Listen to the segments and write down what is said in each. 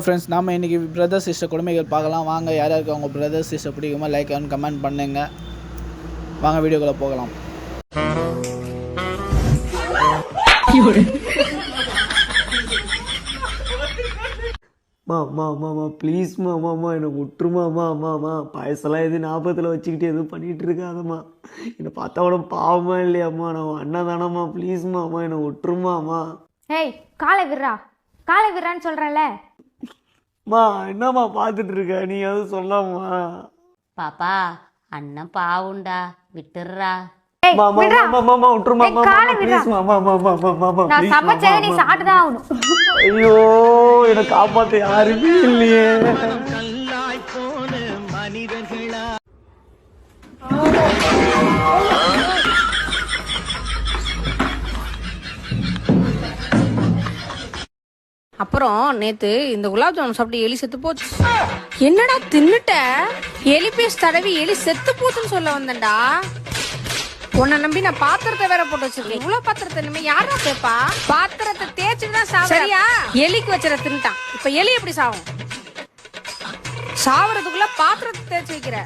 Friends நாம இன்னைக்கு brother sister கொடுமைகள் பார்க்கலாம். வாங்க யார் யாருக்கு அவங்க பிரதர் சிஸ்டர் பிடிக்குமோ லைக் அண்ட் கமெண்ட் பண்ணுங்க. வாங்க வீடியோக்குள்ளே போகலாம். மா மா மா மா ப்ளீஸ் மா மா மா என்னை விட்டுருமா மா மா மா. பாயசெல்லாம் எதுவும் ஞாபகத்தில் வச்சுக்கிட்டு எதுவும் பண்ணிகிட்டு இருக்காதம்மா. என்னை பார்த்தா கூட பாவமா இல்லையாம்மா. நான் அண்ணன் தானம்மா. ப்ளீஸ்மா அம்மா என்னை விட்டுருமாம்மா ஏய் காலை விடுறா. காலை விடுறான்னு சொல்றேன்ல. மா என்னம்மா பார்த்துட்டு இருக்க? நீ எதுவும் சொல்லாமா பாப்பா அண்ணன் பாவுண்டா விட்டுடுறா ஏய் மா மா விடுறா. மா மா மா விட்டுருமா ஏய், மா காலை விடுறா. ப்ளீஸ் மா மா மா மா மா மா மா நான் please, மா, சமைச்சதை நீ மா, மா. சாப்பிட்டு தான் ஆகணும். ஐயோ என்னை காப்பாற்ற யாருமே இல்லையே. அப்புறம் நேத்து இந்த குலாப் ஜாமுன் சாப்பிட்டு எலி செத்து போச்சு. என்னடா தின்னுட்ட? எலி பேஸ் தடவி எலி செத்து போச்சுன்னு சொல்ல வந்தேன்டா. உன்னை நம்பி நான் பாத்திரத்தை வேற போட்டு வச்சிருக்கேன். இவ்வளவு பாத்திரத்தை இனிமே யாரா கேப்பா பாத்திரத்தை தேய்ச்சிட்டு தான் சாவு சரியா? எலிக்கு வச்சிட தின்ட்டான் இப்ப எலி எப்படி சாவும்? சாவறதுக்குள்ள பாத்திரத்தை தேய்ச்சி வைக்கிற.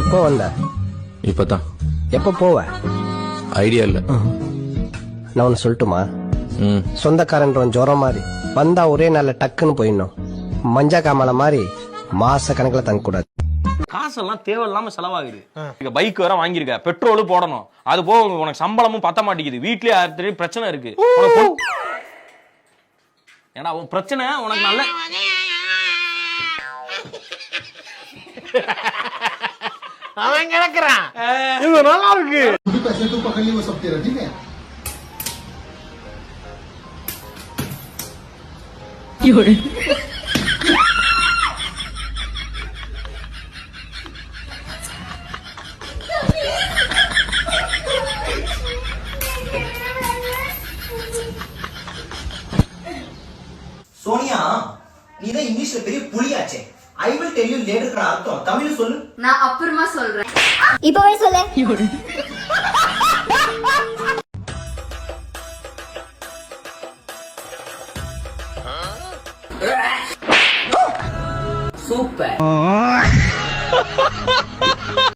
எப்போ வந்த? இப்பதான். எப்போ போவ? ஐடியா இல்ல. நான் ஒன்று சொல்லட்டுமா? சொந்தக்காரன்றவன் ஜுரம் மாதிரி வந்தா ஒரே நாள்ல டக்குன்னு போயிடணும். மஞ்சா காமால மாதிரி மாச கணக்குல தங்கக்கூடாது காசெல்லாம் தேவையில்லாம செலவாகுது. இங்க பைக் வேற வாங்கியிருக்க. பெட்ரோலும் போடணும். அது போக உனக்கு சம்பளமும் பத்த மாட்டேங்குது. வீட்லயே ஆயிரத்தி பிரச்சனை இருக்கு. ஏன்னா உன் பிரச்சனை உனக்கு நல்ல அவன் கிடக்குறான். இது நல்லா இருக்கு. சோனியா நீ தான் இங்கிலீஷ்ல பெரிய புலியாச்சே. I will tell you later அர்த்தம். தமிழ் சொல்லு. நான் அப்புறமா சொல்றேன். இப்பவே சொல்லு. சூப்பர்